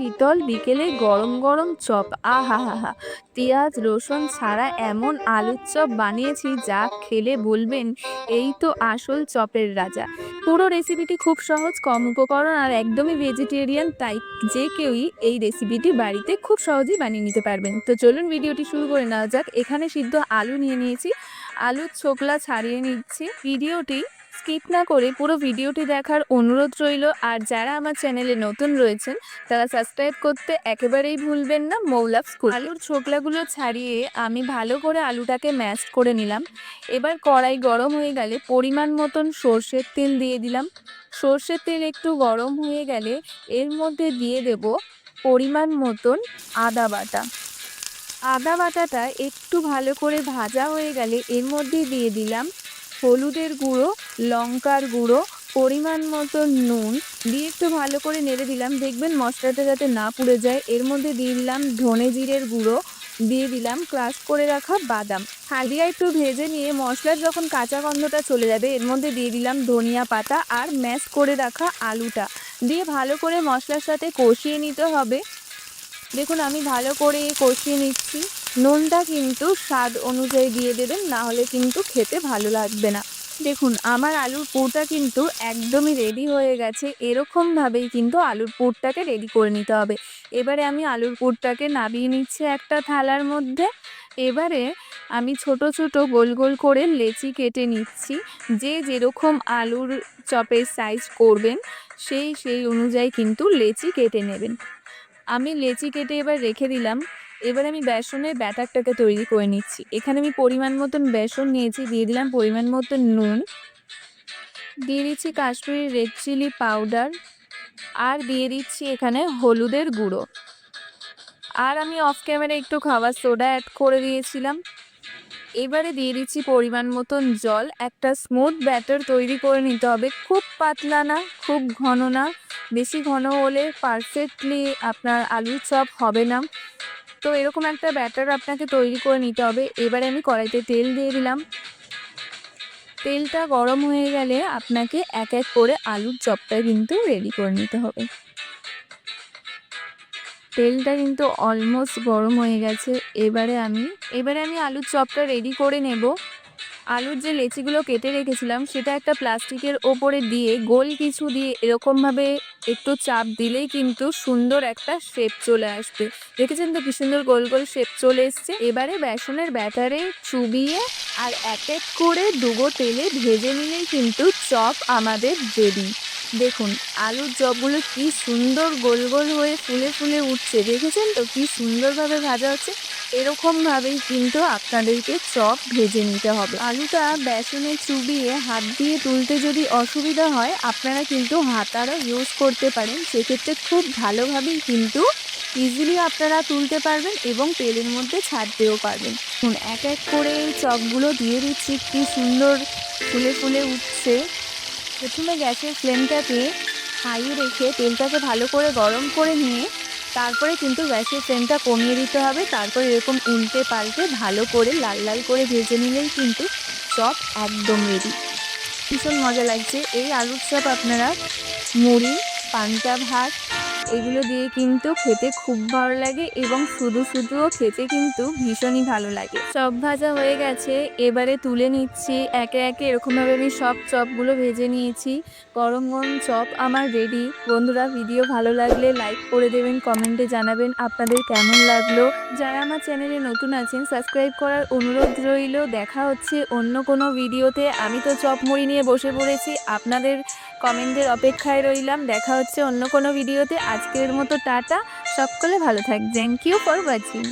শীতল বিকেলে গরম গরম চপ। আহা হা হা পেঁয়াজ, রসুন ছাড়া এমন আলুর চপ বানিয়েছি যা খেলে বলবেন, এই তো আসল চপের রাজা। পুরো রেসিপিটি খুব সহজ, কম উপকরণ আর একদমই ভেজিটেরিয়ান তাই যে কেউই এই রেসিপিটি বাড়িতে খুব সহজেই বানিয়ে নিতে পারবেন। তো চলুন ভিডিওটি শুরু করে নেওয়া যাক। এখানে সিদ্ধ আলু নিয়ে নিয়েছি। আলুর ছোকলা ছাড়িয়ে নিচ্ছি। ভিডিওটি স্কিপ না করে পুরো ভিডিওটি দেখার অনুরোধ রইল। আর যারা আমার চ্যানেলে নতুন রয়েছেন, তারা সাবস্ক্রাইব করতে একেবারেই ভুলবেন না মৌলাভ স্কুল। আলুর ছোকলাগুলো ছাড়িয়ে আমি ভালো করে আলুটাকে ম্যাশ করে নিলাম। এবার কড়াই গরম হয়ে গেলে পরিমাণ মতন সর্ষের তেল দিয়ে দিলাম। সর্ষের তেল একটু গরম হয়ে গেলে এর মধ্যে দিয়ে দেব পরিমাণ মতন আদা বাটা। আদা বাটাটা একটু ভালো করে ভাজা হয়ে গেলে এর মধ্যে দিয়ে দিলাম হলুদের গুঁড়ো, লঙ্কার গুঁড়ো, পরিমাণ মতো নুন দিয়ে একটু ভালো করে নেড়ে দিলাম। দেখবেন মশলাটা যাতে না পুড়ে যায়। এর মধ্যে দিয়ে দিলাম ধনে জিরের গুঁড়ো, দিয়ে দিলাম ক্রাশ করে রাখা বাদাম। হালদিয়া একটু ভেজে নিয়ে মশলার যখন কাঁচা গন্ধটা চলে যাবে, এর মধ্যে দিয়ে দিলাম ধনিয়া পাতা আর ম্যাশ করে রাখা আলুটা। দিয়ে ভালো করে মশলার সাথে কষিয়ে নিতে হবে। দেখুন, আমি ভালো করে কষিয়ে নিচ্ছি। নুনটা কিন্তু স্বাদ অনুযায়ী দিয়ে দেবেন, না হলে কিন্তু খেতে ভালো লাগবে না। দেখুন, আমার আলুর পুরটা কিন্তু একদমই রেডি হয়ে গেছে। এরকমভাবেই কিন্তু আলুর পুরটাকে রেডি করে নিতে হবে। এবারে আমি আলুর পুরটাকে নাবিয়ে নিচ্ছি একটা থালার মধ্যে। এবারে আমি ছোট ছোট গোল গোল করে লেচি কেটে নিচ্ছি। যে যেরকম আলুর চপের সাইজ করবেন, সেই সেই অনুযায়ী কিন্তু লেচি কেটে নেবেন। আমি লেচি কেটে এবার রেখে দিলাম। এবার আমি বেসনের ব্যাটারটাকে তৈরি করে নিচ্ছি। এখানে আমি পরিমাণ মতন বেসন নিয়েছি, দিয়ে দিলাম পরিমাণ মতন নুন। দিয়ে দিচ্ছি কাশ্মীরি রেড চিলি পাউডার আর দিয়ে দিচ্ছি এখানে হলুদের গুঁড়ো। আর আমি অফ ক্যামেরা একটু খাবার সোডা অ্যাড করে দিয়েছিলাম। এবারে দিয়ে দিচ্ছি পরিমাণ মতন জল। একটা স্মুথ ব্যাটার তৈরি করে নিতে হবে। খুব পাতলা না, খুব ঘন না। বেশি ঘন হলে পারফেক্টলি আপনার আলুর চপ হবে না। তো এরকম একটা ব্যাটার আপনাকে তৈরি করে নিতে হবে। এবারে আমি কড়াইতে তেল দিয়ে দিলাম। তেলটা গরম হয়ে গেলে আপনাকে এক এক করে আলুর চপটা কিন্তু রেডি করে নিতে হবে। তেলটা কিন্তু অলমোস্ট গরম হয়ে গেছে। এবারে আমি এবারে আমি আলুর চপটা রেডি করে নেব। আলুর যে লেচিগুলো কেটে রেখেছিলাম, সেটা একটা প্লাস্টিকের ওপরে দিয়ে গোল কিছু দিয়ে এরকমভাবে একটু চাপ দিলেই কিন্তু সুন্দর একটা শেপ চলে আসবে। দেখেছেন তো কি সুন্দর গোল গোল শেপ চলে এসছে? এবারে বেসনের ব্যাটারে চুবিয়ে আর এক এক করে ডুবো তেলে ভেজে নিলেই কিন্তু চপ আমাদের রেডি দেখুন, আলুর চপগুলো কি সুন্দর গোল গোল হয়ে ফুলে ফুলে উঠছে। দেখেছেন তো কি সুন্দরভাবে ভাজা হচ্ছে? এরকমভাবেই কিন্তু আপনাদেরকে চপ ভেজে নিতে হবে। আলুটা বেসনে চুবিয়ে হাত দিয়ে তুলতে যদি অসুবিধা হয়, আপনারা কিন্তু হাতারও ইউজ করতে পারেন। সেক্ষেত্রে খুব ভালোভাবেই কিন্তু ইজিলি আপনারা তুলতে পারবেন এবং তেলের মধ্যে ছাড়তেও পারবেন। এক এক করে এই চপগুলো দিয়ে দিচ্ছি। কি সুন্দর ফুলে ফুলে উঠছে। প্রথমে গ্যাসের ফ্লেমটাকে হাই রেখে তেলটাকে ভালো করে গরম করে নিয়ে তারপরে কিন্তু গ্যাসের ফ্লেমটা কমিয়ে দিতে হবে। তারপরে এরকম উল্টে পাল্টে ভালো করে লাল লাল করে ভেজে নিলেই কিন্তু চপ একদম রেডি ভীষণ মজা লাগছে। এই আলুর চপ আপনারা মুড়ি, পান্তা ভাত এগুলো দিয়ে কিন্তু খেতে খুব ভালো লাগে এবং শুধু শুধুও খেতে কিন্তু ভীষণই ভালো লাগে। চপ ভাজা হয়ে গেছে, এবারে তুলে নিচ্ছি। একে একে এরকমভাবে আমি সব চপগুলো ভেজে নিয়েছি। গরম গরম চপ আমার রেডি বন্ধুরা ভিডিও ভালো লাগলে লাইক করে দেবেন কমেন্টে জানাবেন আপনাদের কেমন লাগল। যারা আমার চ্যানেলে নতুন আছেন সাবস্ক্রাইব করার অনুরোধ রইল। দেখা হচ্ছে অন্য কোনো ভিডিওতে আমি তো চপ মুড়ি নিয়ে বসে পড়েছি। আপনাদের কমেন্টের অপেক্ষায় রইলাম। দেখা হচ্ছে অন্য কোনো ভিডিওতে। আজকের মতো টাটা। সকলে ভালো থাক থ্যাংক ইউ ফর ওয়াচিং